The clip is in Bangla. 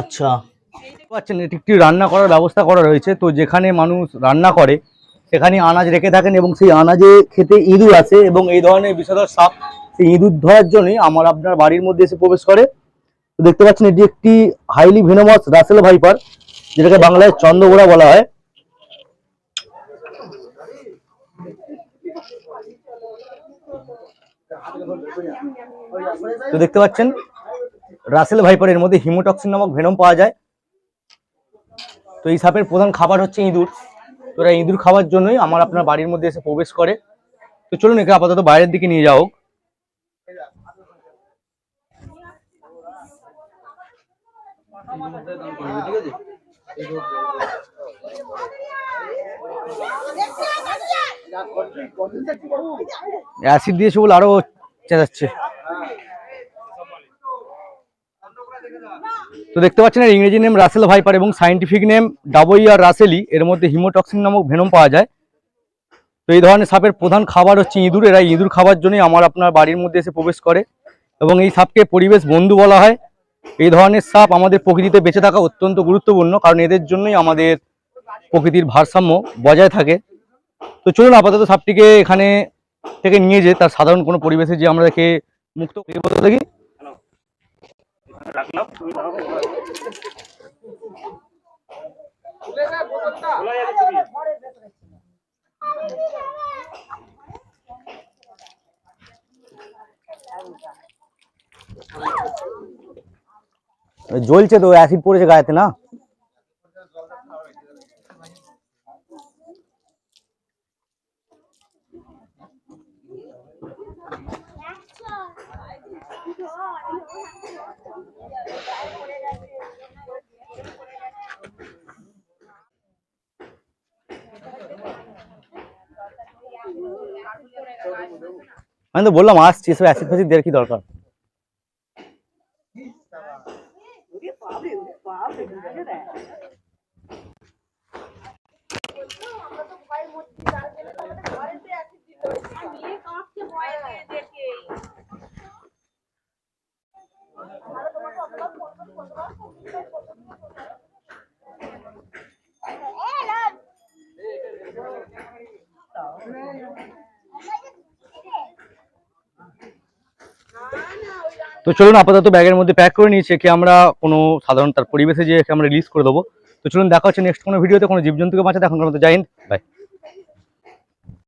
আচ্ছা। পাচ্ছেন, এটি একটি রান্না করার ব্যবস্থা করা রয়েছে। তো যেখানে মানুষ রান্না করে, সেখানে আনাজ রেখে থাকেন এবং সেই আনাজে খেতে ইঁদুর আছে এবং এই ধরনের বিষধর সাপ সেই ইঁদুর ধরার জন্যই আমার আপনার বাড়ির মধ্যে এসে প্রবেশ করে। তো দেখতে পাচ্ছেন, এটি একটি হাইলি ভেনোমাস রাসেল ভাইপার যেটাকে বাংলায় চন্দ্রগোড়া বলা হয়। তো দেখতে পাচ্ছেন, রাসেল ভাইপারের মধ্যে হিমোটক্সিন নামক ভেনম পাওয়া যায়। তো এই সাপের প্রধান খাবার হচ্ছে ইঁদুর। তো এরা ইঁদুর খাওয়ার জন্যই আমার আপনার বাড়ির মধ্যে এসে প্রবেশ করে। তো চলুন একে আপাতত বাইরের দিকে নিয়ে যাও অ্যাসিড দিয়েছে বলে আরও চেঁচাচ্ছে। তো দেখতে পাচ্ছেন এর ইংরেজি নেম রাসেল ভাইপার এবং সাইন্টিফিক নেম ডাবইয়ার রাসেলি এর মধ্যে হিমোটক্সিন নামক ভেনম পাওয়া যায়। তো এই ধরনের সাপের প্রধান খাবার হচ্ছে ইঁদুর। এরা ইঁদুর খাবার জন্যই আমার আপনার বাড়ির মধ্যে এসে প্রবেশ করে এবং এই সাপকে পরিবেশ বন্ধু বলা হয়। এই ধরনের সাপ আমাদের প্রকৃতিতে বেঁচে থাকা অত্যন্ত গুরুত্বপূর্ণ, কারণ এদের জন্যই আমাদের প্রকৃতির ভারসাম্য বজায় থাকে। তো চলুন আপাতত সাপটিকে এখানে থেকে নিয়ে যে তার সাধারণ কোনো পরিবেশে যে আমরা দেখে মুক্ত দেখি জ্বলছে তো অ্যাসিড পড়েছে গায়েতে না? আমি তো বললাম আসছি এসব অ্যাসিড ফ্যাসিড দেওয়ার কি দরকার তো চলুন আপাতত ব্যাগের মধ্যে প্যাক করে নিয়েছি, একে আমরা কোনো সাধারণ তার পরিবেশে যে আমরা রিলিজ করে দেবো। তো চলুন দেখা হচ্ছে নেক্সট কোনো ভিডিওতে কোনো জীবজন্তুকে বাঁচাতে এখন কোনো জাইন